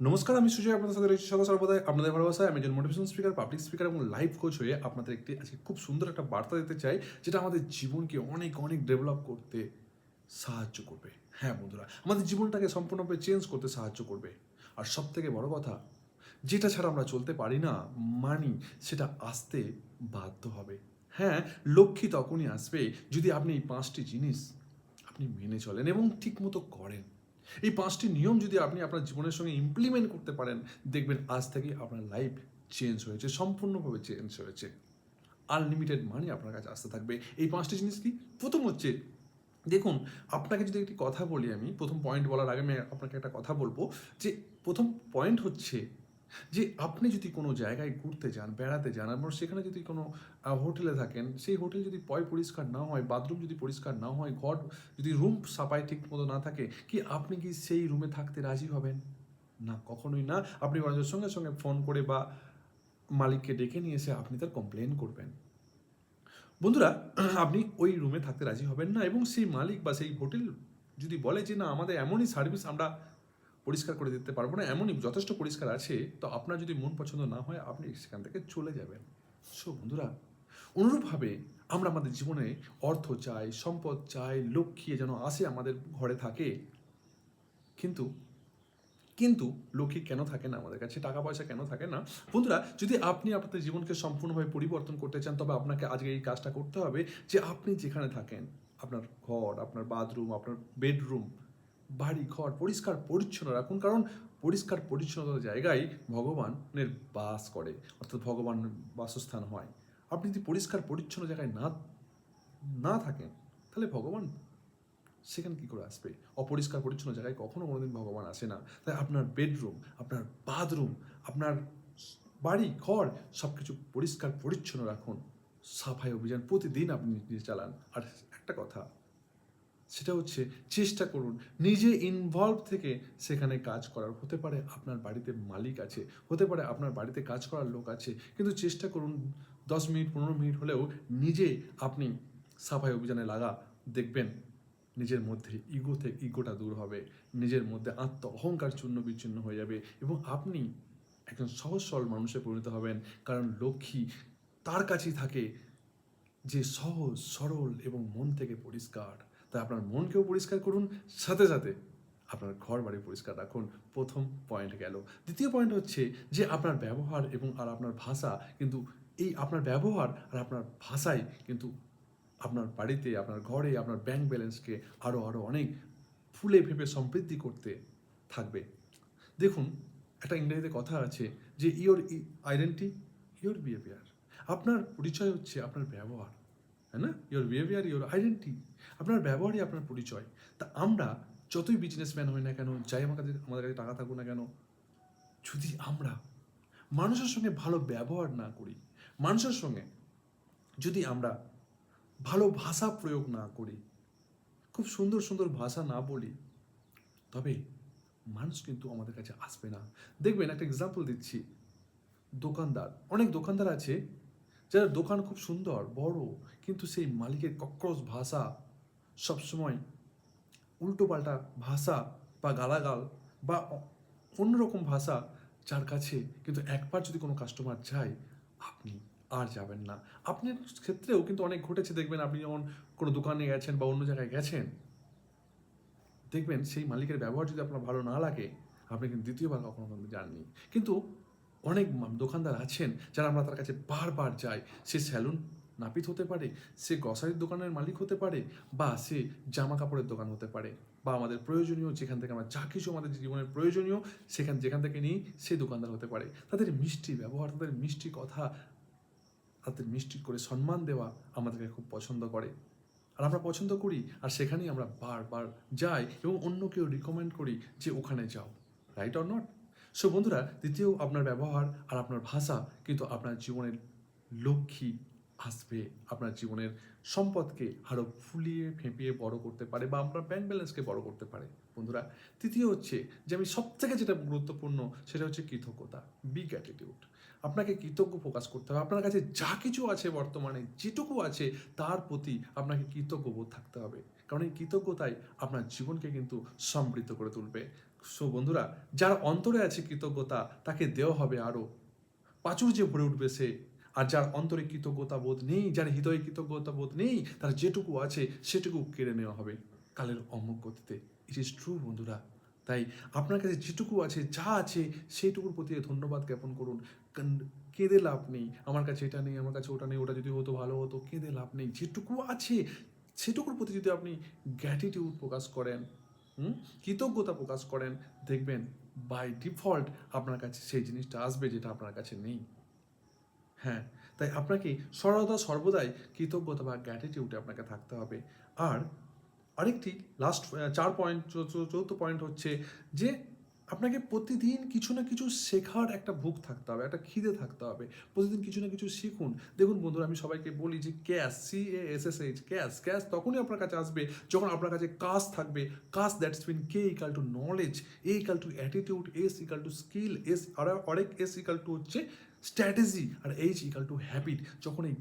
নমস্কার, আমি সুজয়, আপনাদের সাথে রয়েছি সদা সর্বদাই। আপনাদের ভালোবাসায় আমি একজন মোটিভেশন স্পিকার পাবলিক স্পিকার এবং লাইফ কোচ হয়ে আপনাদের একটি আজকে খুব সুন্দর একটা বার্তা দিতে চাই, যেটা আমাদের জীবনকে অনেক অনেক ডেভেলপ করতে সাহায্য করবে। হ্যাঁ বন্ধুরা, আমাদের জীবনটাকে সম্পূর্ণভাবে চেঞ্জ করতে সাহায্য করবে। আর সব থেকে বড় কথা, যেটা ছাড়া আমরা চলতে পারি না মানি সেটা আসতে বাধ্য হবে। হ্যাঁ লক্ষ্মী তখনই আসবে যদি আপনি এই পাঁচটি জিনিস আপনি মেনে চলেন এবং ঠিকমতো করেন। এই পাঁচটি নিয়ম যদি আপনি আপনার জীবনের সঙ্গে ইমপ্লিমেন্ট করতে পারেন, দেখবেন আজ থেকে আপনার লাইফ চেঞ্জ হয়েছে, সম্পূর্ণভাবে চেঞ্জ হয়েছে। আনলিমিটেড মানি আপনার কাছে আসতে থাকবে। এই পাঁচটি জিনিস কি? প্রথম হচ্ছে, দেখুন, আপনাকে যদি একটি কথা বলি আমি, প্রথম পয়েন্ট বলার আগে আমি আপনাকে একটা কথা বলব যে, প্রথম পয়েন্ট হচ্ছে যে আপনি যদি কোনো জায়গায় ঘুরতে যান, বেড়াতে যান, এবং সেখানে যদি কোনো হোটেলে থাকেন, সেই হোটেল যদি পয় পরিষ্কার না হয়, বাথরুম যদি পরিষ্কার না হয়, ঘর যদি রুম সাফাই ঠিক মতো না থাকে, কি আপনি কি সেই রুমে থাকতে রাজি হবেন? না, কখনোই না। আপনি মানুষের সঙ্গে সঙ্গে ফোন করে বা মালিককে ডেকে নিয়ে এসে আপনি তার কমপ্লেন করবেন। বন্ধুরা, আপনি ওই রুমে থাকতে রাজি হবেন না, এবং সেই মালিক বা সেই হোটেল যদি বলে যে, না, আমাদের এমনই সার্ভিস আমরা পরিষ্কার করে দিতে পারব না, এমনই যথেষ্ট পরিষ্কার আছে, তো আপনার যদি মন পছন্দ না হয়, আপনি সেখান থেকে চলে যাবেন। সো বন্ধুরা, অনুরূপভাবে আমরা আমাদের জীবনে অর্থ চাই, সম্পদ চাই, লক্ষ্মী যেন আসে আমাদের ঘরে থাকে, কিন্তু কিন্তু লক্ষ্মী কেন থাকে না আমাদের কাছে? টাকা পয়সা কেন থাকে না? বন্ধুরা, যদি আপনি আপনাদের জীবনকে সম্পূর্ণভাবে পরিবর্তন করতে চান, তবে আপনাকে আজকে এই কাজটা করতে হবে যে আপনি যেখানে থাকেন, আপনার ঘর, আপনার বাথরুম আপনার বেডরুম বাড়ি ঘর পরিষ্কার পরিচ্ছন্ন রাখুন, কারণ পরিষ্কার পরিচ্ছন্নতার জায়গায় ভগবানের বাস করে, অর্থাৎ ভগবান বাসস্থান হয়। আপনি যদি পরিষ্কার পরিচ্ছন্ন জায়গায় না না থাকেন, তাহলে ভগবান সেখানে কী করে আসবে? অপরিষ্কার পরিচ্ছন্ন জায়গায় কখনো কোনোদিন ভগবান আসে না। তাই আপনার বেডরুম, আপনার বাথরুম, আপনার বাড়ি ঘর সব কিছু পরিষ্কার পরিচ্ছন্ন রাখুন। সাফাই অভিযান প্রতিদিন আপনি নিজে চালান। আর একটা কথা সেটা হচ্ছে চেষ্টা করুন। নিজে ইনভলভ থেকে সেখানে কাজ করার। হতে পারে আপনার বাড়িতে মালিক আছে, হতে পারে আপনার বাড়িতে কাজ করার লোক আছে, কিন্তু চেষ্টা করুন দশ মিনিট, পনেরো মিনিট হলেও নিজে আপনি সাফাই অভিযানে লাগা দেখবেন। নিজের মধ্যে ইগো থেকে ইগোটা দূর হবে। নিজের মধ্যে আত্ম অহংকার চূর্ণ বিচ্ছিন্ন হয়ে যাবে এবং আপনি একজন সহজ সরল মানুষে পরিণত হবেন। কারণ লক্ষ্মী তার কাছেই থাকে যে সহজ, সরল এবং মন থেকে পরিষ্কার। তাই আপনার মনকেও পরিষ্কার করুন, সাথে সাথে আপনার ঘর বাড়ি পরিষ্কার রাখুন। প্রথম পয়েন্ট গেল। দ্বিতীয় পয়েন্ট হচ্ছে যে আপনার ব্যবহার এবং আর আপনার ভাষা কিন্তু এই আপনার ব্যবহার আর আপনার ভাষাই কিন্তু আপনার বাড়িতে, আপনার ঘরে, আপনার ব্যাংক ব্যালেন্সকে আরও আরও অনেক ফুলে ফেপে সমৃদ্ধি করতে থাকবে। দেখুন, একটা ইংরেজিতে কথা আছে যে ইওর আইডেন্টি ইওর বিহেভিয়ার আপনার পরিচয় হচ্ছে আপনার ব্যবহার। হ্যাঁ না ইওর বিহেভিয়ার ইওর আইডেন্টি আপনার ব্যবহারই আপনার পরিচয়। তা আমরা যতই বিজনেসম্যান হই না কেন, যাই আমার কাছে, আমাদের কাছে টাকা থাকুক না কেন, যদি আমরা মানুষের সঙ্গে ভালো ব্যবহার না করি, মানুষের সঙ্গে যদি আমরা ভালো ভাষা প্রয়োগ না করি, খুব সুন্দর সুন্দর ভাষা না বলি, তবে মানুষ কিন্তু আমাদের কাছে আসবে না। দেখবেন একটা এক্সাম্পল দিচ্ছি। দোকানদার, অনেক দোকানদার আছে যারা দোকান খুব সুন্দর, বড়, কিন্তু সেই মালিকের কক্রোশ ভাষা সবসময় উল্টোপাল্টা ভাষা বা গালাগাল বা অন্যরকম ভাষা যার কাছে কিন্তু একবার যদি কোনো কাস্টমার যায়, আপনি আর যাবেন না। আপনার ক্ষেত্রেও কিন্তু অনেক ঘটেছে, দেখবেন আপনি যখন কোনো দোকানে গেছেন বা অন্য জায়গায় গেছেন, দেখবেন সেই মালিকের ব্যবহার যদি আপনার ভালো না লাগে, আপনি কিন্তু দ্বিতীয়বার কখনো কখনো যাননি। কিন্তু অনেক দোকানদার আছেন যারা আমরা তার কাছে বারবার যাই। সে স্যালুন নাপিত হতে পারে, সে গ্রসারির দোকানের মালিক হতে পারে বা সে জামা কাপড়ের দোকান হতে পারে বা আমাদের প্রয়োজনীয় যেখান থেকে আমরা যা কিছু আমাদের জীবনের প্রয়োজনীয় সেখান যেখান থেকে নিই, সে দোকানদার হতে পারে। তাদের মিষ্টি ব্যবহার, তাদের মিষ্টি কথা, তাদের মিষ্টি করে সম্মান দেওয়া আমাদেরকে খুব পছন্দ করে। আর আমরা পছন্দ করি আর সেখানেই আমরা বারবার যাই এবং অন্য কেউ রিকমেন্ড করি যে ওখানে যাও। রাইট অর নট সো বন্ধুরা, দ্বিতীয় আপনার ব্যবহার আর আপনার ভাষা কিন্তু আপনার জীবনের লক্ষ্মী আসবে। আপনার জীবনের সম্পদকে আরও ফুলিয়ে, ফেঁপিয়ে বড় করতে পারে বা আপনার ব্যাংক ব্যালেন্সকে বড় করতে পারে। বন্ধুরা, তৃতীয় হচ্ছে যে আমি সব থেকে যেটা গুরুত্বপূর্ণ সেটা হচ্ছে কৃতজ্ঞতা বিগ অ্যাটিটিউড আপনাকে কৃতজ্ঞ প্রকাশ করতে হবে। আপনার কাছে যা কিছু আছে বর্তমানে, যেটুকু আছে, তার প্রতি আপনাকে কৃতজ্ঞ বোধ থাকতে হবে। কারণ এই কৃতজ্ঞতাই আপনার জীবনকে কিন্তু সমৃদ্ধ করে তুলবে। সো বন্ধুরা, যার অন্তরে আছে কৃতজ্ঞতা, তাকে দেওয়া হবে আরও যে ভরে উঠবে সে। আর যার অন্তরে কৃতজ্ঞতা বোধ নেই, যার হৃদয়ে কৃতজ্ঞতা বোধ নেই, তার যেটুকু আছে, সেটুকু কেড়ে নেওয়া হবে কালের অমুক গতিতে। ইট ইজ ট্রু বন্ধুরা। তাই আপনার কাছে যেটুকু আছে, যা আছে, সেইটুকুর প্রতি ধন্যবাদ জ্ঞাপন করুন। কেঁদে লাভ নেই। আমার কাছে এটা নেই, আমার কাছে ওটা নেই, ওটা যদি হতো, ভালো হতো, কেঁদে লাভ নেই। যেটুকু আছে, সেটুকুর প্রতি যদি আপনি গ্র্যাটিটিউড প্রকাশ করেন কৃতজ্ঞতা প্রকাশ করেন। দেখবেন বাই ডিফল্ট আপনার কাছে সেই জিনিসটা আসবে যেটা আপনার কাছে নেই। হ্যাঁ তাই আপনাকে সর্বদা সর্বদাই কৃতজ্ঞতা বা গ্র্যাটিটিউডে আপনাকে থাকতে হবে। আর আরেকটি লাস্ট চার পয়েন্ট চৌথ পয়েন্ট হচ্ছে যে আপনাকে প্রতিদিন কিছু না কিছু শেখার একটা ভুক থাকতে হবে, একটা খিদে থাকতে হবে। প্রতিদিন কিছু না কিছু শিখুন। দেখুন বন্ধুরা, আমি সবাইকে বলি যে cash C A S S H cash cash তখনই আপনার কাছে আসবে, যখন আপনার কাছে কাজ থাকবে। কাজ that's mean K equal to knowledge, A equal to attitude, S equal to skill, S আর অনেক, এস ইকাল টু হচ্ছে স্ট্র্যাটেজি আর এইচ ইকাল টু হ্যাবিট। যখন এই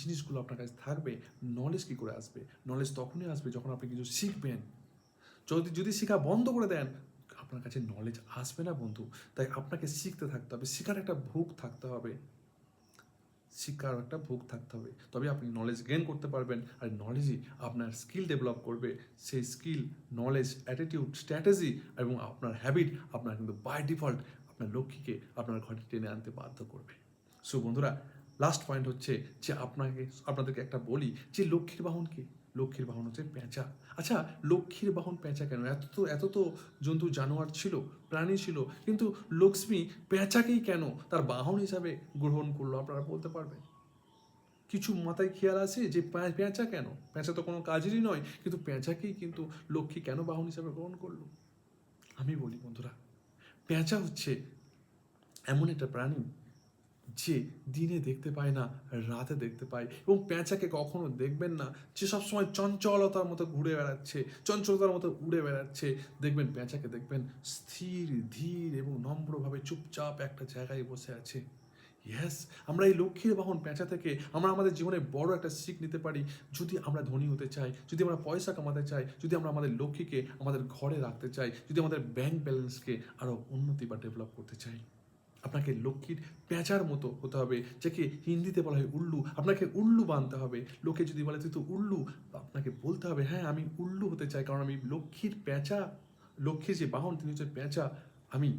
জিনিসগুলো আপনার কাছে থাকবে, নলেজ কী করে আসবে? নলেজ তখনই আসবে যখন আপনি কিছু শিখবেন। যদি যদি শেখা বন্ধ করে দেন আপনার কাছে নলেজ আসবে না বন্ধু? তাই আপনাকে শিখতে থাকতে হবে, শেখার একটা ভুক থাকতে হবে। শিক্ষার একটা ভোগ থাকতে হবে। তবে আপনি নলেজ গেন করতে পারবেন আর নলেজই আপনার স্কিল ডেভেলপ করবে। সেই স্কিল নলেজ অ্যাটিটিউড স্ট্র্যাটেজি এবং আপনার হ্যাবিট আপনার কিন্তু বাই ডিফল্ট আপনার লক্ষ্মীকে আপনার ঘরে টেনে আনতে বাধ্য করবে। সো বন্ধুরা লাস্ট পয়েন্ট হচ্ছে যে আপনাকে, আপনাদেরকে একটা বলি যে লক্ষ্মীর বাহন কি? লক্ষ্মীর বাহন হচ্ছে পেঁচা। আচ্ছা লক্ষ্মীর বাহন পেঁচা কেন? এত তো এত তো জন্তু, জানোয়ার ছিল, প্রাণী ছিল, কিন্তু লক্ষ্মী পেঁচাকেই কেন তার বাহন হিসাবে গ্রহণ করল, আপনারা বলতে পারবেন? কিছু মাথায় খেয়াল আছে যে পেঁচা কেন? পেঁচা তো কোনো কাজেরই নয়, কিন্তু পেঁচাকেই কিন্তু লক্ষ্মী কেন বাহন হিসাবে গ্রহণ করল? আমি বলি, বন্ধুরা, পেঁচা হচ্ছে এমন একটা প্রাণী যে দিনে দেখতে পায় না, রাতে দেখতে পায় এবং পেঁচাকে কখনো দেখবেন না, যে সবসময় চঞ্চলতার মতো ঘুরে বেড়াচ্ছে, চঞ্চলতার মতো উড়ে বেড়াচ্ছে। দেখবেন পেঁচাকে দেখবেন স্থির, ধীর এবং নম্রভাবে চুপচাপ একটা জায়গায় বসে আছে। ইয়েস আমরা এই লক্ষ্মীর বাহন পেঁচা থেকে আমরা আমাদের জীবনে বড় একটা শিখ নিতে পারি। যদি আমরা ধনী হতে চাই, যদি আমরা পয়সা কামাতে চাই, যদি আমরা আমাদের লক্ষ্মীকে আমাদের ঘরে রাখতে চাই, যদি আমাদের ব্যাংক ব্যালেন্সকে আরও উন্নতি বা ডেভেলপ করতে চাই। আপনাকে লক্ষ্মীর পেঁচার মতো হতে হবে যাকে হিন্দিতে বলা হয় উল্লু, আপনাকে উল্লু বানতে হবে। লোকে যদি বলে, তুই তো উল্লু, আপনাকে বলতে হবে হ্যাঁ আমি উল্লু হতে চাই, কারণ আমি লক্ষ্মীর পেঁচা, লক্ষ্মীর যে বাহন, তিনি হচ্ছে পেঁচা, আমি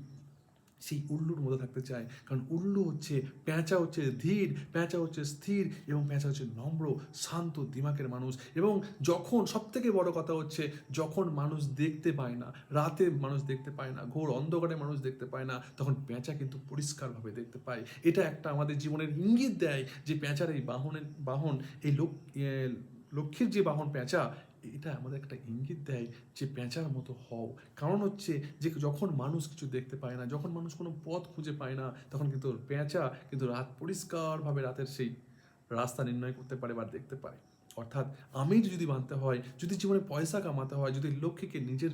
সেই উল্লুর মধ্যে থাকতে চায়। কারণ উল্লু হচ্ছে প্যাঁচা হচ্ছে ধীর, প্যাঁচা হচ্ছে স্থির এবং প্যাঁচা হচ্ছে নম্র, শান্ত, দিমাকের মানুষ। এবং যখন সব থেকে বড় কথা হচ্ছে, যখন মানুষ দেখতে পায় না, রাতে মানুষ দেখতে পায় না, ঘোর অন্ধকারে মানুষ দেখতে পায় না, তখন প্যাঁচা কিন্তু পরিষ্কারভাবে দেখতে পায়। এটা একটা আমাদের জীবনের ইঙ্গিত দেয় যে প্যাঁচার এই বাহনের, বাহন, এই লোক লক্ষ্মীর যে বাহন পেঁচা এটা আমাদের একটা ইঙ্গিত দেয় যে পেঁচার মতো হও। কারণ হচ্ছে যে যখন মানুষ কিছু দেখতে পায় না, যখন মানুষ কোনো পথ খুঁজে পায় না, তখন কিন্তু পেঁচা কিন্তু রাত পরিষ্কারভাবে রাতের সেই রাস্তা নির্ণয় করতে পারে বা দেখতে পারে। অর্থাৎ আমির যদি বানতে হয়, যদি জীবনে পয়সা কামাতে হয়, যদি লক্ষ্মীকে নিজের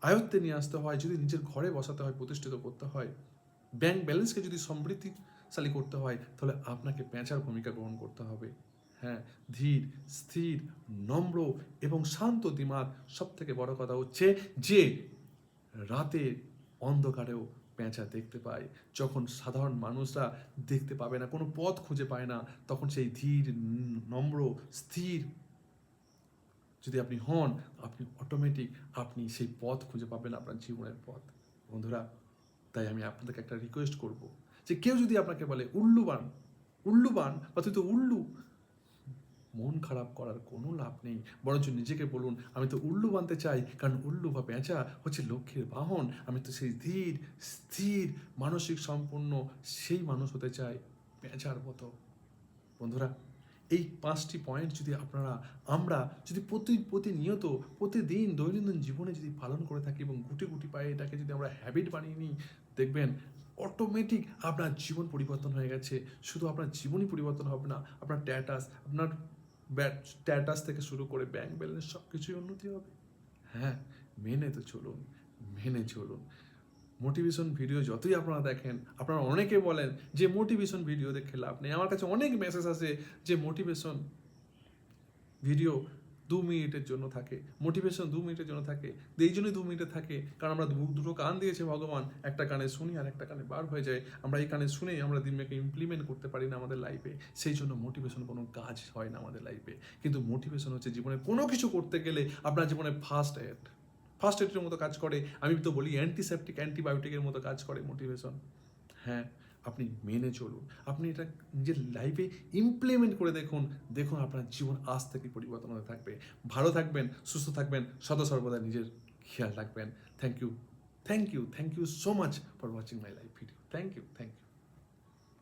আয়ত্তে নিয়ে আসতে হয়, যদি নিজের ঘরে বসাতে হয়, প্রতিষ্ঠিত করতে হয় ব্যাংক ব্যালেন্সকে যদি সমৃদ্ধিশালী করতে হয়, তাহলে আপনাকে পেঁচার ভূমিকা গ্রহণ করতে হবে। হ্যাঁ ধীর, স্থির, নম্র এবং শান্ত দিমাগ সব থেকে বড় কথা হচ্ছে যে রাতের অন্ধকারেও পেঁচা দেখতে পায়। যখন সাধারণ মানুষরা দেখতে পাবে না, কোনো পথ খুঁজে পায় না, তখন সেই ধীর, নম্র, স্থির যদি আপনি হন, আপনি অটোমেটিক আপনি সেই পথ খুঁজে পাবেন আপনার জীবনের পথ। বন্ধুরা, তাই আমি আপনাদেরকে একটা রিকোয়েস্ট করব যে কেউ যদি আপনাকে বলে উল্লুবান উল্লুবান বা তুই তো উল্লু মন খারাপ করার কোনো লাভ নেই। বরঞ্চ নিজেকে বলুন, আমি তো উল্লু বানতে চাই, কারণ উল্লু বা পেঁচা হচ্ছে লক্ষ্যের বাহন। আমি তো সেই ধীর, স্থির, মানসিক সম্পন্ন সেই মানুষ হতে চাই পেঁচার মতো। বন্ধুরা, এই পাঁচটি পয়েন্ট যদি আপনারা, আমরা যদি প্রতি, প্রতিনিয়ত, প্রতিদিন দৈনন্দিন জীবনে যদি পালন করে থাকি এবং গুটি গুটি পায়ে এটাকে যদি আমরা হ্যাবিট বানিয়ে নিই, দেখবেন অটোমেটিক আপনার জীবন পরিবর্তন হয়ে গেছে। শুধু আপনার জীবনই পরিবর্তন হবে না, আপনার স্ট্যাটাস আপনার স্ট্যাটাস থেকে শুরু করে ব্যাংক ব্যালেন্স সব কিছুই উন্নতি হবে। হ্যাঁ মেনে তো চলুন, মেনে চলুন। মোটিভেশন ভিডিও যতই আপনারা দেখেন, আপনারা অনেকে বলেন যে মোটিভেশন ভিডিও দেখে লাভ নেই। আমার কাছে অনেক মেসেজ আছে যে মোটিভেশন ভিডিও দু মিনিটের জন্য থাকে। মোটিভেশন দু মিনিটের জন্য থাকে। এই জন্যই দু মিনিটে থাকে। কারণ আমরা দুটো কান দিয়েছে ভগবান। একটা কানে শুনি আর একটা কানে বার হয়ে যায়। আমরা এই কানে শুনেই আমরা দিনটাকে ইমপ্লিমেন্ট করতে পারি না আমাদের লাইফে সেই জন্য মোটিভেশন কোনো কাজ হয় না আমাদের লাইফে কিন্তু মোটিভেশন হচ্ছে জীবনে কোনো কিছু করতে গেলে আপনার জীবনে ফার্স্ট এড ফার্স্ট এডের মতো কাজ করে। আমি তো বলি অ্যান্টিসেপটিক অ্যান্টিবায়োটিকের মতো কাজ করে মোটিভেশন হ্যাঁ? আপনি মেনে চলুন। আপনি এটা নিজের লাইফে ইমপ্লিমেন্ট করে দেখুন। দেখুন আপনার জীবন আজ থেকে পরিবর্তন হতে থাকবে। ভালো থাকবেন, সুস্থ থাকবেন, সদা সর্বদা নিজের খেয়াল রাখবেন। Thank you thank you thank you so much for watching my life video thank you thank you